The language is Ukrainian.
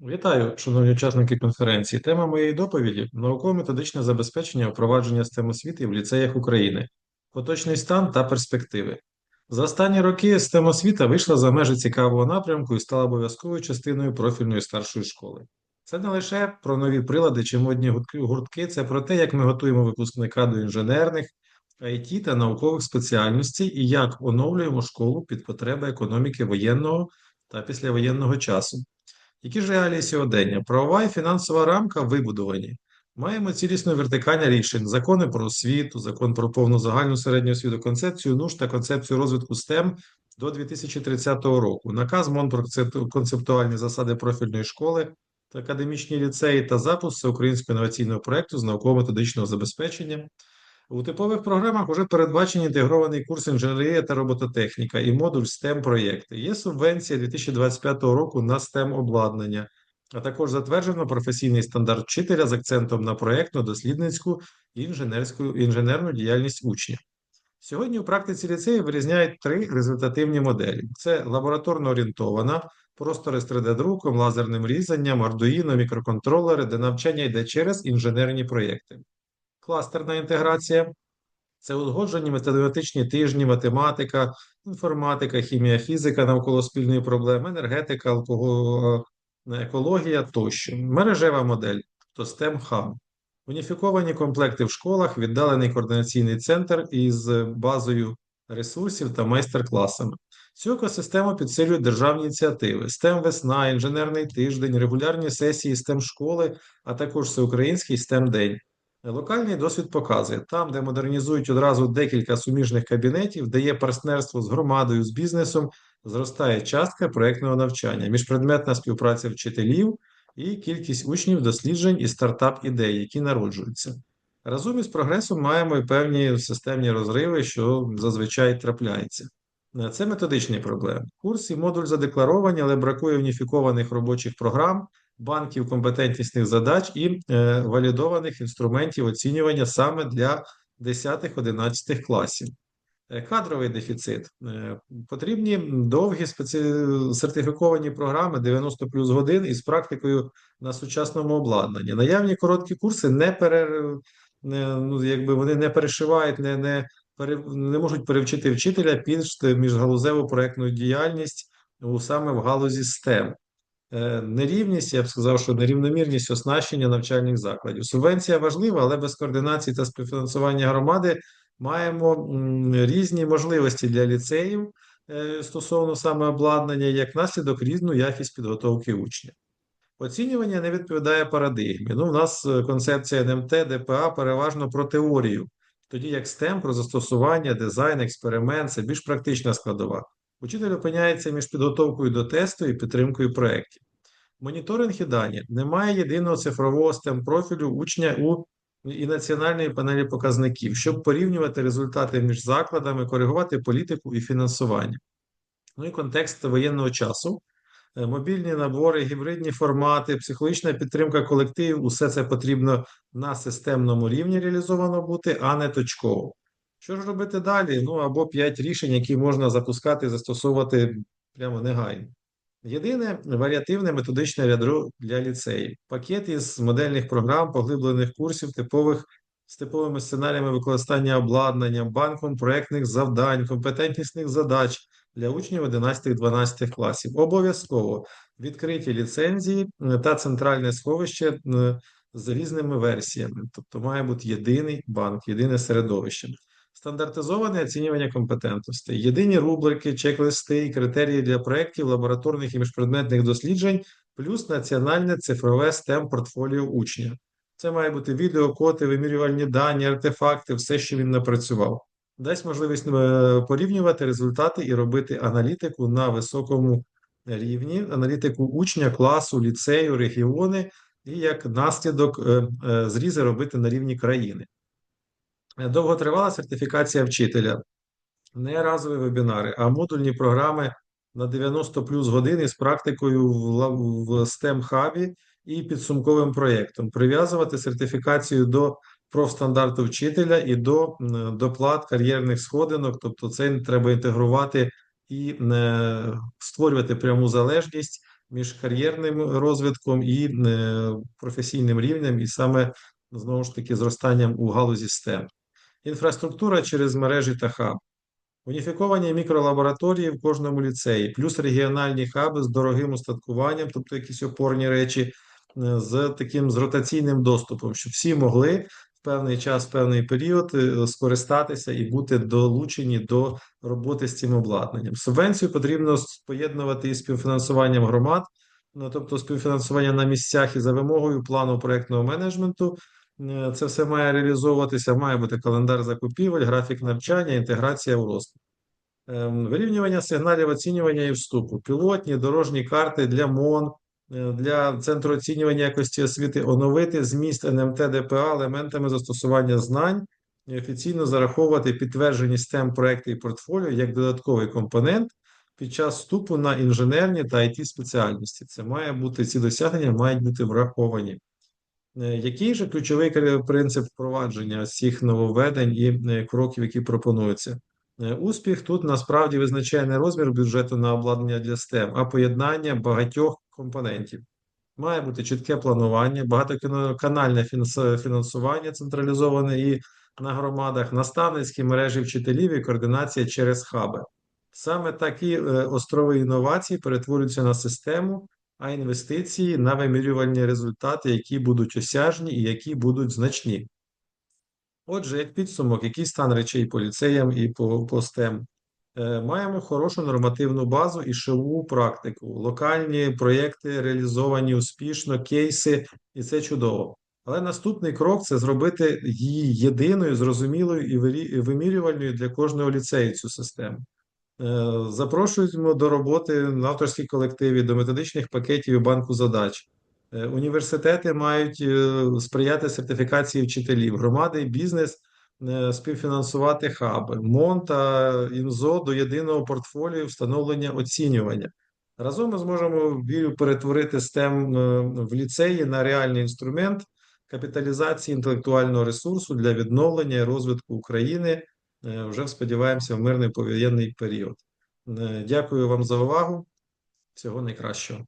Вітаю, шановні учасники конференції. Тема моєї доповіді науково-методичне забезпечення впровадження STEM освіти в ліцеях України, поточний стан та перспективи. За останні роки STEM освіта вийшла за межі цікавого напрямку і стала обов'язковою частиною профільної старшої школи. Це не лише про нові прилади чи модні гуртки- це про те, як ми готуємо випускника до інженерних, IT та наукових спеціальностей і як оновлюємо школу під потреби економіки воєнного та післявоєнного часу. Які ж реалії сьогодення? Правова і фінансова рамка вибудовані. Маємо цілісну вертикальне рішень, закони про освіту, закон про повну загальну середню освіту, концепцію НУШ та концепцію розвитку STEM до 2030 року, наказ МОН про концептуальні засади профільної школи та академічні ліцеї та запуск всеукраїнського інноваційного проєкту з науково-методичного забезпечення. У типових програмах вже передбачені інтегрований курс інженерія та робототехніка і модуль STEM проєкти. Є субвенція 2025 року на STEM обладнання, а також затверджено професійний стандарт вчителя з акцентом на проєктно-дослідницьку і інженерську інженерну діяльність учня. Сьогодні у практиці ліцею вирізняють три результативні моделі: це лабораторно орієнтована, простори з 3D-друком, лазерним різанням, Arduino, мікроконтролери, де навчання йде через інженерні проєкти. Кластерна інтеграція це узгоджені математичні тижні, математика, інформатика, хімія, фізика навколо спільної проблеми, енергетика, алкоголь, екологія тощо. Мережева модель, то STEM Hub. Уніфіковані комплекти в школах, віддалений координаційний центр із базою ресурсів та майстер-класами. Цю екосистему підсилюють державні ініціативи: STEM весна, інженерний тиждень, регулярні сесії STEM школи, а також всеукраїнський STEM день. Локальний досвід показує, там, де модернізують одразу декілька суміжних кабінетів, де є партнерство з громадою, з бізнесом, зростає частка проєктного навчання, міжпредметна співпраця вчителів і кількість учнів досліджень і стартап-ідей, які народжуються. Разом із прогресом маємо і певні системні розриви, що зазвичай трапляються. Це методичні проблеми. Курс і модуль задекларовані, але бракує уніфікованих робочих програм, банків компетентнісних задач і е, валідованих інструментів оцінювання саме для 10-11 класів. Е, Кадровий дефіцит. Е, Потрібні довгі спеці... сертифіковані програми 90 плюс годин із практикою на сучасному обладнанні. Наявні короткі курси не пере... не, ну, якби вони не перешивають, не, не, пере... не можуть перевчити вчителя під міжгалузеву проєктну діяльність у, саме в галузі STEM. Е, Нерівність, я б сказав, що нерівномірність оснащення навчальних закладів. Субвенція важлива, але без координації та співфінансування громади маємо різні можливості для ліцеїв е, стосовно саме обладнання, як наслідок різну якість підготовки учня. Оцінювання не відповідає парадигмі. Ну, у нас е, концепція НМТ, ДПА переважно про теорію, тоді як STEM про застосування, дизайн, експеримент це більш практична складова. Учитель опиняється між підготовкою до тесту і підтримкою проєктів. Моніторинг і дані. Немає єдиного цифрового STEM профілю учня у і національної панелі показників, щоб порівнювати результати між закладами, коригувати політику і фінансування. Ну і контекст воєнного часу. Е, Мобільні набори, гібридні формати, психологічна підтримка колективів усе це потрібно на системному рівні реалізовано бути, а не точково. Що ж робити далі? Ну або п'ять рішень, які можна запускати застосовувати прямо негайно. Єдине варіативне методичне ядро для ліцеїв. Пакет із модельних програм, поглиблених курсів, типових з типовими сценаріями використання обладнання, банком проєктних завдань, компетентнісних задач для учнів 11-12 класів. Обов'язково відкриті ліцензії та центральне сховище е, з різними версіями. Тобто має бути єдиний банк, єдине середовище. Стандартизоване оцінювання компетентностей, єдині рубрики, чек-листи і критерії для проєктів, лабораторних і міжпредметних досліджень, плюс національне цифрове STEM портфоліо учня. Це має бути відео, коти, вимірювальні дані, артефакти, все, що він напрацював. Дасть можливість е, порівнювати результати і робити аналітику на високому рівні, аналітику учня, класу, ліцею, регіони, і як наслідок е, е, зрізи робити на рівні країни. Довготривала сертифікація вчителя, не разові вебінари, а модульні програми на 90 плюс години з практикою в, STEM хабі і підсумковим проєктом. Прив'язувати сертифікацію до профстандарту вчителя і до доплат кар'єрних сходинок, тобто це треба інтегрувати і е, створювати пряму залежність між кар'єрним розвитком і е, професійним рівнем, і саме знову ж таки зростанням у галузі STEM. Інфраструктура через мережі та хаб. Уніфіковані мікролабораторії в кожному ліцеї, плюс регіональні хаби з дорогим устаткуванням, тобто якісь опорні речі, е, з таким з ротаційним доступом, щоб всі могли в певний час, в певний період е, скористатися і бути долучені до роботи з цим обладнанням. Субвенцію потрібно поєднувати із співфінансуванням громад, ну, тобто співфінансування на місцях і за вимогою плану проектного менеджменту. Е, Це все має реалізовуватися, має бути календар закупівель, графік навчання, інтеграція в розклад. Ем, Вирівнювання сигналів оцінювання і вступу, пілотні дорожні карти для МОН, е, для Центру оцінювання якості освіти, оновити зміст НМТ ДПА елементами застосування знань і офіційно зараховувати підтверджені STEM проекти і портфоліо як додатковий компонент під час вступу на інженерні та it спеціальності. Це має бути ці досягнення мають бути враховані. Е, Який же ключовий принцип впровадження всіх нововведень і е, кроків, які пропонуються? Е, Успіх тут насправді визначає не розмір бюджету на обладнання для STEM, а поєднання багатьох компонентів. Має бути чітке планування, багатоканальне фінансування централізоване і на громадах, наставницькі мережі вчителів і координація через хаби. Саме такі е, острови інновацій перетворюються на систему, а інвестиції на вимірювальні результати, які будуть осяжні і які будуть значні. Отже, як підсумок, який стан речей по ліцеям і по, по STEM? Е, Маємо хорошу нормативну базу і шиву практику. Локальні проєкти реалізовані успішно, кейси, і це чудово. Але наступний крок це зробити її єдиною, зрозумілою і вимірювальною для кожного ліцею цю систему. Е, Запрошуємо до роботи на авторській колективі, до методичних пакетів і банку задач. Е, Університети мають е, сприяти сертифікації вчителів, громади і бізнес співфінансувати хаби, МОН та ІНЗО до єдиного портфоліо встановлення оцінювання. Разом ми зможемо перетворити STEM в ліцеї на реальний інструмент капіталізації інтелектуального ресурсу для відновлення і розвитку України вже сподіваємося в мирний повоєнний період. Е, Дякую вам за увагу. Всього найкращого.